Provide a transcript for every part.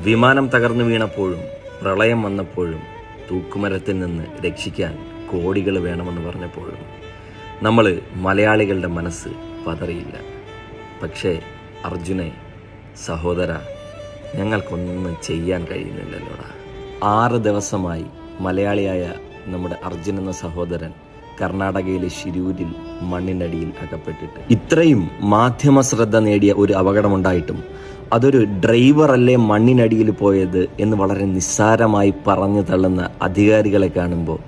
വിമാനം തകർന്നു വീണപ്പോഴും പ്രളയം വന്നപ്പോഴും തൂക്കുമരത്തിൽ നിന്ന് രക്ഷിക്കാൻ കോടികൾ വേണമെന്ന് പറഞ്ഞപ്പോഴും നമ്മൾ മലയാളികളുടെ മനസ്സ് പതറിയില്ല. പക്ഷേ അർജുനെ സഹോദര ഞങ്ങൾക്കൊന്നും ചെയ്യാൻ കഴിയുന്നില്ലല്ലോടാ. ആറ് ദിവസമായി മലയാളിയായ നമ്മുടെ അർജുൻ എന്ന സഹോദരൻ കർണാടകയിലെ ശിരൂരിൽ മണ്ണിനടിയിൽ അകപ്പെട്ടിട്ട്. ഇത്രയും മാധ്യമ ശ്രദ്ധ നേടിയ ഒരു അപകടമുണ്ടായിട്ടും അതൊരു ഡ്രൈവർ അല്ലേ മണ്ണിനടിയിൽ പോയത് എന്ന് വളരെ നിസ്സാരമായി പറഞ്ഞു തള്ളുന്ന അധികാരികളെ കാണുമ്പോൾ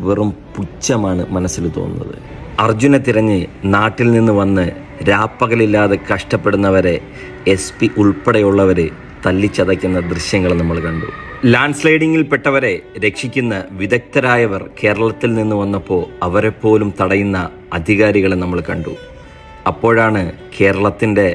വെറും പുച്ഛമാണ് മനസ്സിൽ തോന്നുന്നത്. അർജുനെ തിരഞ്ഞ് നാട്ടിൽ നിന്ന് വന്ന് രാപ്പകലില്ലാതെ കഷ്ടപ്പെടുന്നവരെ എസ് പി ഉൾപ്പെടെയുള്ളവരെ തല്ലിച്ചതയ്ക്കുന്ന ദൃശ്യങ്ങൾ നമ്മൾ കണ്ടു. ലാൻഡ് സ്ലൈഡിങ്ങിൽ പെട്ടവരെ രക്ഷിക്കുന്ന വിദഗ്ധരായവർ കേരളത്തിൽ നിന്ന് വന്നപ്പോൾ അവരെപ്പോലും പോലും തടയുന്ന അധികാരികളെ നമ്മൾ കണ്ടു. അപ്പോഴാണ് കേരളത്തിന്റെ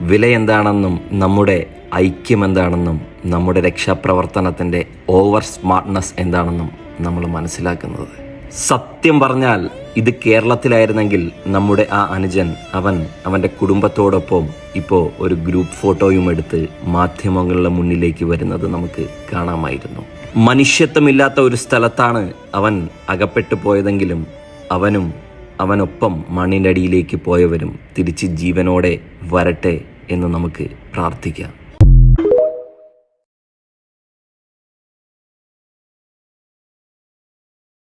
വില എന്താണെന്നും നമ്മുടെ ഐക്യം എന്താണെന്നും നമ്മുടെ രക്ഷാപ്രവർത്തനത്തിന്റെ ഓവർ സ്മാർട്ട്നെസ് എന്താണെന്നും നമ്മൾ മനസ്സിലാക്കുന്നത്. സത്യം പറഞ്ഞാൽ ഇത് കേരളത്തിലായിരുന്നെങ്കിൽ നമ്മുടെ ആ അനുജൻ അവൻ അവന്റെ കുടുംബത്തോടൊപ്പം ഇപ്പോൾ ഒരു ഗ്രൂപ്പ് ഫോട്ടോയും എടുത്ത് മാധ്യമങ്ങളുടെ മുന്നിലേക്ക് വരുന്നത് നമുക്ക് കാണാമായിരുന്നു. മനുഷ്യത്വമില്ലാത്ത ഒരു സ്ഥലത്താണ് അവൻ അകപ്പെട്ടു പോയതെങ്കിലും അവനും അവനൊപ്പം മണ്ണിന്റെ അടിയിലേക്ക് പോയവരും തിരിച്ച് ജീവനോടെ വരട്ടെ എന്ന് നമുക്ക് പ്രാർത്ഥിക്കാം.